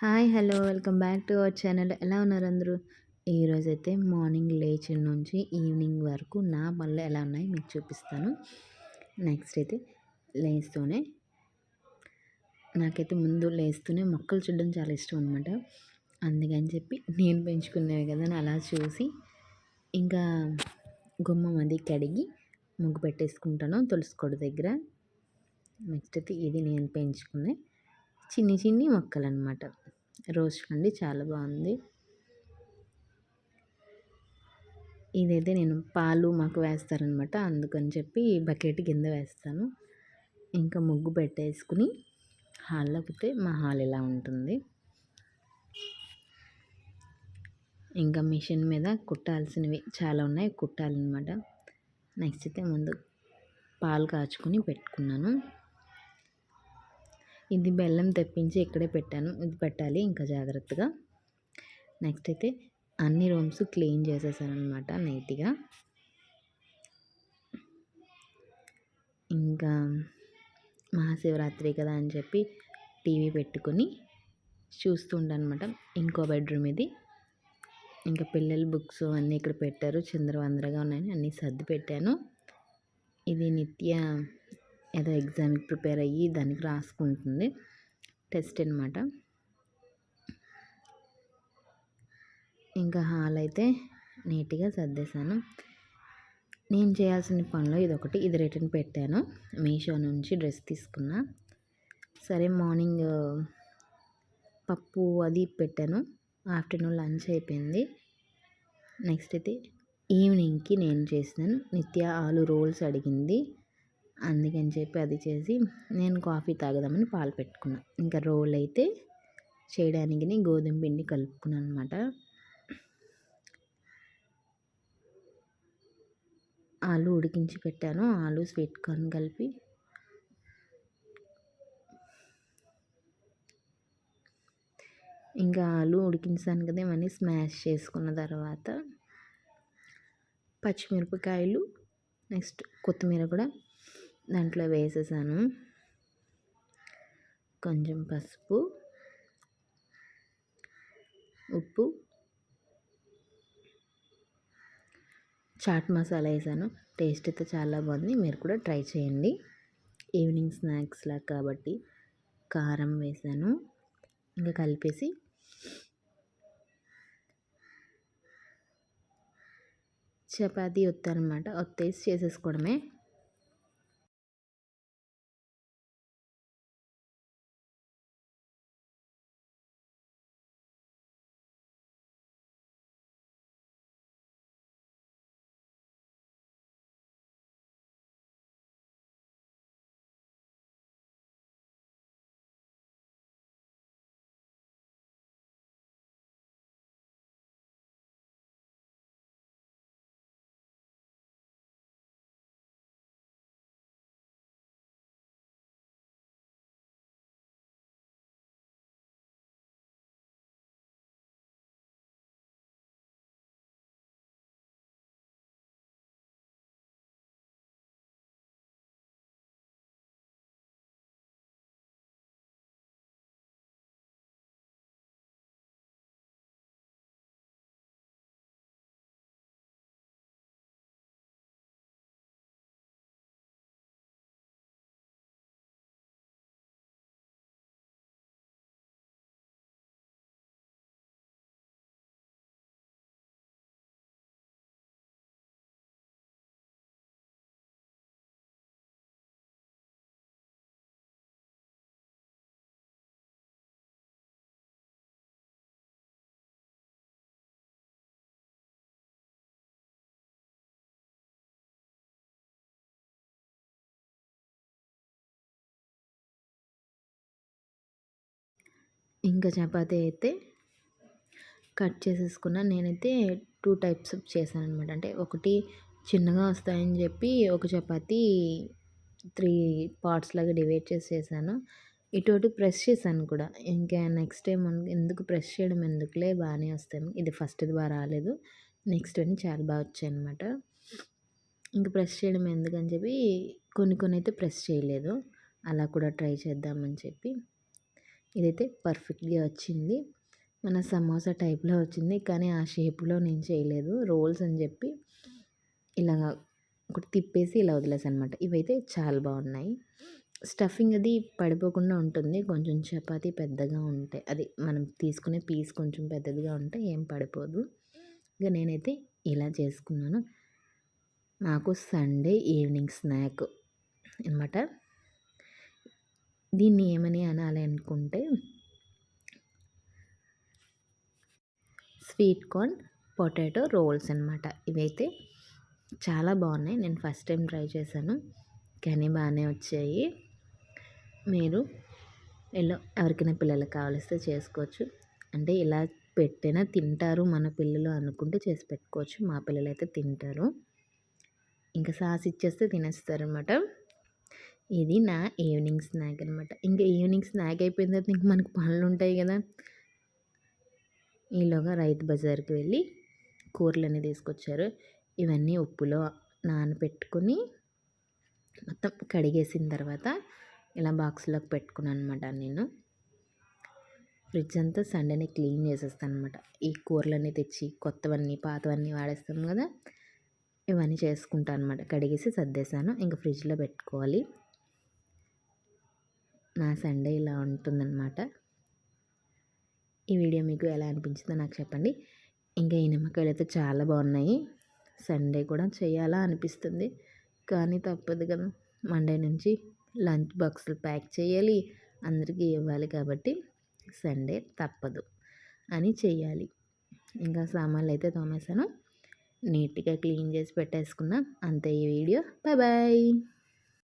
Hi hello welcome back to our channel. ఎలా ఉన్నారు అందరూ? ఈరోజైతే మార్నింగ్ లేచిన నుంచి ఈవినింగ్ వరకు నా పనులు ఎలా ఉన్నాయి మీకు చూపిస్తాను. నెక్స్ట్ అయితే లేస్తూనే నాకైతే ముందు లేస్తూనే మొక్కలు చూడడం చాలా ఇష్టం అనమాట అందుకని చెప్పి నేను పెంచుకునేవి కదా అలా చూసి ఇంకా గుమ్మం అది కడిగి ముగ్గు పెట్టేసుకుంటాను తులసికోడు దగ్గర. నెక్స్ట్ అయితే ఇది నేను పెంచుకునే చిన్ని చిన్ని మొక్కలు అనమాట రోజ్ అండి చాలా బాగుంది. ఇదైతే నేను పాలు మాకు వేస్తారనమాట అందుకని చెప్పి బకెట్ కింద వేస్తాను. ఇంకా ముగ్గు పెట్టేసుకుని హాల్లో పోతే మా హాల్ ఇలా ఉంటుంది. ఇంకా మిషన్ మీద కుట్టాల్సినవి చాలా ఉన్నాయి. కుట్టాలన్నమాట. నెక్స్ట్ అయితే ముందు పాలు కాచుకొని పెట్టుకున్నాను. ఇది బెల్లం తెప్పించి ఇక్కడే పెట్టాను. ఇది పెట్టాలి ఇంకా జాగ్రత్తగా. నెక్స్ట్ అయితే అన్ని రూమ్స్ క్లీన్ చేసేసానమాట అనమాట నీట్గా. ఇంకా మహాశివరాత్రి కదా అని చెప్పి టీవీ పెట్టుకొని చూస్తూ అనమాట ఇంకో బెడ్రూమ్ ఇది. ఇంకా పిల్లల బుక్స్ అన్నీ ఇక్కడ పెట్టారు. చంద్రవందరగా ఉన్నాయని అన్నీ సర్ది పెట్టాను. ఇది నిత్య ఏదో ఎగ్జామ్కి ప్రిపేర్ అయ్యి దానికి రాసుకుంటుంది. టెస్ట్ అనమాట ఇంకా హాల్ అయితే నీట్గా సర్దేశాను. నేను చేయాల్సిన పనిలో ఇది ఒకటి ఇది రిటర్న్ పెట్టాను. మీషో నుంచి డ్రెస్ తీసుకున్నా. సరే మార్నింగ్ పప్పు అది పెట్టాను. ఆఫ్టర్నూన్ లంచ్ అయిపోయింది. నెక్స్ట్ అయితే ఈవినింగ్కి నేను చేసినాను. నిత్య ఆలు రోల్స్ అడిగింది. అందుకని చెప్పి అది చేసి నేను కాఫీ తాగదామని పాలు పెట్టుకున్నా. ఇంకా రోల్ అయితే చేయడానికి గోధుమ పిండి కలుపుకున్నాను అనమాట ఆలు ఉడికించి పెట్టాను. ఆలు స్వీట్ కార్న్ కలిపి. ఇంకా ఆలు ఉడికించాను కదా ఇవన్నీ స్మాష్ చేసుకున్న తర్వాత పచ్చిమిరపకాయలు నెక్స్ట్ కొత్తిమీర కూడా దాంట్లో వేసేసాను. కొంచెం పసుపు ఉప్పు చాట్ మసాలా వేసాను. టేస్ట్ అయితే చాలా బాగుంది. మీరు కూడా ట్రై చేయండి. ఈవినింగ్ స్నాక్స్లా కాబట్టి కారం వేసాను. ఇంకా కలిపేసి చపాతీ ఒత్తనమాట. ఒత్తేసి చేసేసుకోవడమే. ఇంకా చపాతీ అయితే కట్ చేసేసుకున్న. నేనైతే టూ టైప్స్ చేశాను అనమాట అంటే ఒకటి చిన్నగా వస్తాయని చెప్పి ఒక చపాతీ త్రీ పార్ట్స్ లాగా డివైడ్ చేసి చేశాను. ఇటు ప్రెస్ చేశాను కూడా. ఇంకా నెక్స్ట్ టైం ఎందుకు ప్రెస్ చేయడం ఎందుకులే బాగానే వస్తాయి. ఇది ఫస్ట్ బాగా రాలేదు. నెక్స్ట్ అని చాలా బాగా వచ్చాయి అనమాట ఇంకా ప్రెస్ చేయడం ఎందుకని చెప్పి కొన్ని కొన్ని అయితే ప్రెస్ చేయలేదు. అలా కూడా ట్రై చేద్దామని చెప్పి. ఇదైతే పర్ఫెక్ట్గా వచ్చింది. మన సమోసా టైప్లో వచ్చింది. కానీ ఆ షేప్లో నేను చేయలేదు. రోల్స్ అని చెప్పి ఇలా ఒకటి తిప్పేసి ఇలా వదిలేసాను అనమాట ఇవైతే చాలా బాగున్నాయి. స్టఫింగ్ అది పడిపోకుండా ఉంటుంది. కొంచెం చపాతీ పెద్దగా ఉంటాయి అది మనం తీసుకునే పీస్ కొంచెం పెద్దదిగా ఉంటే ఏం పడిపోదు. ఇక నేనైతే ఇలా చేసుకున్నాను. నాకు సండే ఈవినింగ్ స్నాక్ అనమాట. దీన్ని ఏమని అనాలి అనుకుంటే స్వీట్ కార్న్ పొటాటో రోల్స్ అనమాట ఇవైతే చాలా బాగున్నాయి. నేను ఫస్ట్ టైం ట్రై చేశాను. కానీ బాగానే వచ్చాయి. మీరు ఎలా ఎవరికైనా పిల్లలకు కావలిస్తే చేసుకోవచ్చు. అంటే ఇలా పెట్టినా తింటారు మన పిల్లలు అనుకుంటే చేసి పెట్టుకోవచ్చు. మా పిల్లలు అయితే తింటారు. ఇంకా సాస్ ఇచ్చేస్తే తినేస్తారు అనమాట ఇది నా ఈవినింగ్ స్నాక్ అనమాట ఇంకా ఈవినింగ్ స్నాక్ అయిపోయిన తర్వాత ఇంక మనకు పనులు ఉంటాయి కదా. ఈలోగా రైతు బజార్కి వెళ్ళి కూరలు అన్నీ తీసుకొచ్చారు. ఇవన్నీ ఉప్పులో నానబెట్టుకొని మొత్తం కడిగేసిన తర్వాత ఇలా బాక్స్లోకి పెట్టుకున్నాను అనమాట నేను. ఫ్రిడ్జ్ అంతా సండేనే క్లీన్ చేసేస్తాను అనమాట ఈ కూరలన్నీ తెచ్చి కొత్తవన్నీ పాతవన్నీ వాడేస్తాం కదా. ఇవన్నీ చేసుకుంటాను అనమాట కడిగేసి సర్దేశాను. ఇంకా ఫ్రిడ్జ్లో పెట్టుకోవాలి. నా సండే ఇలా ఉంటుందన్నమాట. ఈ వీడియో మీకు ఎలా అనిపించిందో నాకు చెప్పండి. ఇంకా ఈ నిమ్మకాయలు అయితే చాలా బాగున్నాయి. సండే కూడా చేయాలా అనిపిస్తుంది. కానీ తప్పదు కదా. మండే నుంచి లంచ్ బాక్సులు ప్యాక్ చేయాలి. అందరికీ ఇవ్వాలి కాబట్టి సండే తప్పదు అని చేయాలి ఇంకా సామాన్లు అయితే తోమేశాను. నీట్గా క్లీన్ చేసి పెట్టేసుకున్నాం. అంతే ఈ వీడియో. Bye bye.